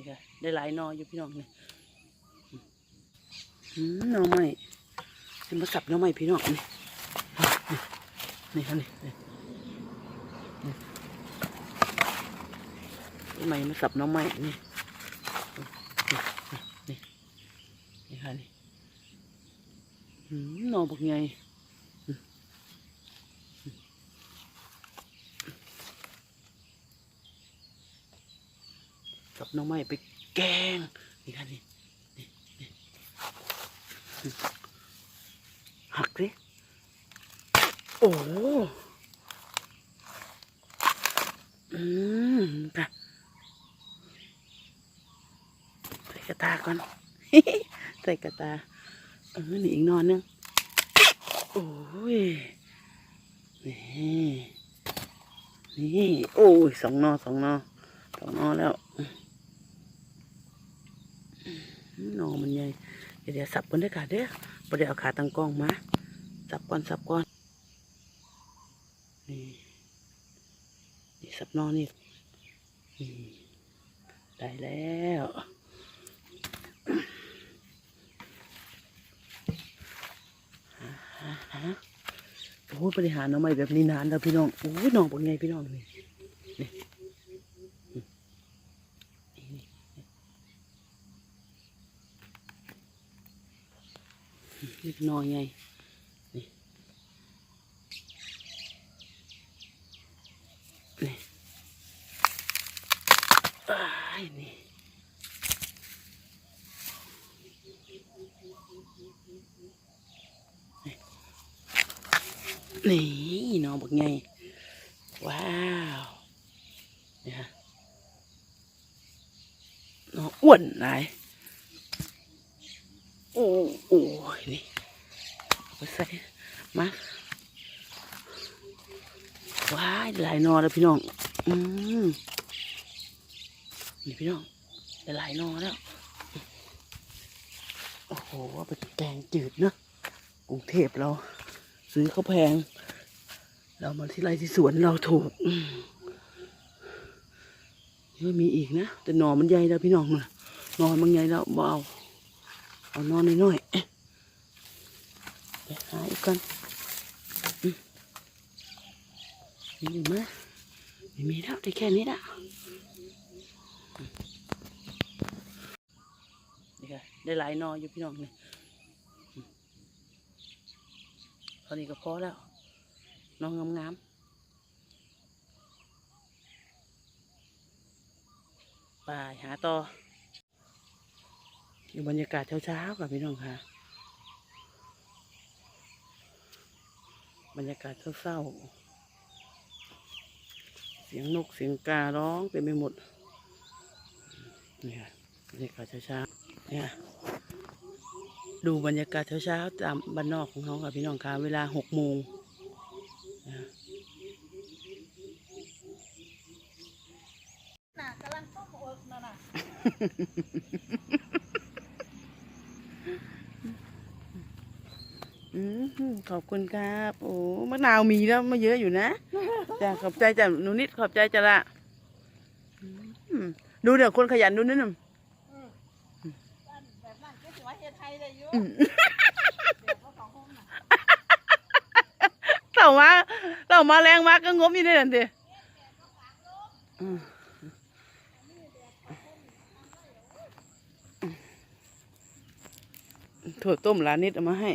นี่ค่ะได้หลายนออยู่พี่น้องนี่อืมหน่อไม้เป็นมาสับน่อไม้พี่น้องนี่นี่ค่ะนี่นี่นี่ต้นไม้มาสับน่อไม้นี่นี่นี่นี่ค่ะนี่นอบักให กับน้องไม้ไปแกงนี่ค่ะนี่นี่นี่หักสิโอ้หอืมค่ะใส่กระตาก่อนใส่กระตาเออนี่อีกนอนนึงโอ้ยนี่นี่โอ้ยสองนอสองนอสองนอแล้ว นอมันใหญ่เดี๋ยวสับกันเด้อค่ะเด้อบ่ได้เอาขาตั้งกล้องมา สับก่อนสับก่อนนี่นี่สับนอนี่นี่ได้แล้วโอ้ยบริหารน้องใหม่แบบนี้นานแล้วพี่น้องโอ้ยน้องเป็นไงพี่น้องนี่ เล็กน้อยไงนี่นี่อ้ายนี่นี่น้องบอกไงว้าวนี่ฮะน้องอ้วนหลายโอ้โอ้ยนี่ไปใส่มาว้ายหลายนอแล้วพี่น้อง อืมนี่พี่น้องหลายนอแล้ว โอ้โหว่าเป็นแกงจืดเนะกรุงเทพเรา ซื้อเขาแพง เรามาที่ไรที่สวนเราถูกมยังมีอีกนะ แต่หนอมันใหญ่แล้วพี่น้องนะหนอมันใหญ่แล้วเอา เอานอน้อยๆไปหาอีกก่อนอืมมีอยู่ไหมไม่มีแล้วได้แค่นี้ละนี่ค่ะได้หลายนออยู่พี่น้องเนี่อืมเท่านี้ก็พอแล้วนองงามๆไปหาต่อ อยู่บรรยากาศเช้าๆกับพี่น้องค่ะ บรรยากาศเศร้าๆเสียงนกเสียงการ้องเต็มไปหมดนี่ค่ะบรรยากาศเช้าๆเนี่ยดูบรรยากาศเช้าๆตามบ้านนอกของเขาค่ะพี่น้องค่ะเวลาหกโมงนะน่ะกำลังต้มโอ๊ตนั่นน่ะ อืม ขอบคุณครับ โอ้มะนาวมีแล้วมาเยอะอยู่นะจ้ะขอบใจจ้ะหนูนิดขอบใจจ้ะละอืมดูเดี๋ยวคนขยันดูนิดหนึ่งอันแบบนั้นก็ถือว่าเฮ็ดไทยได้อยู่อืมเดี๋ยวเขาของห้องน่ะเต่ามาเต่ามาแรงมากก็งบอยู่ในนั่นดิอืมถั่วต้มร้านนิดเอามาให้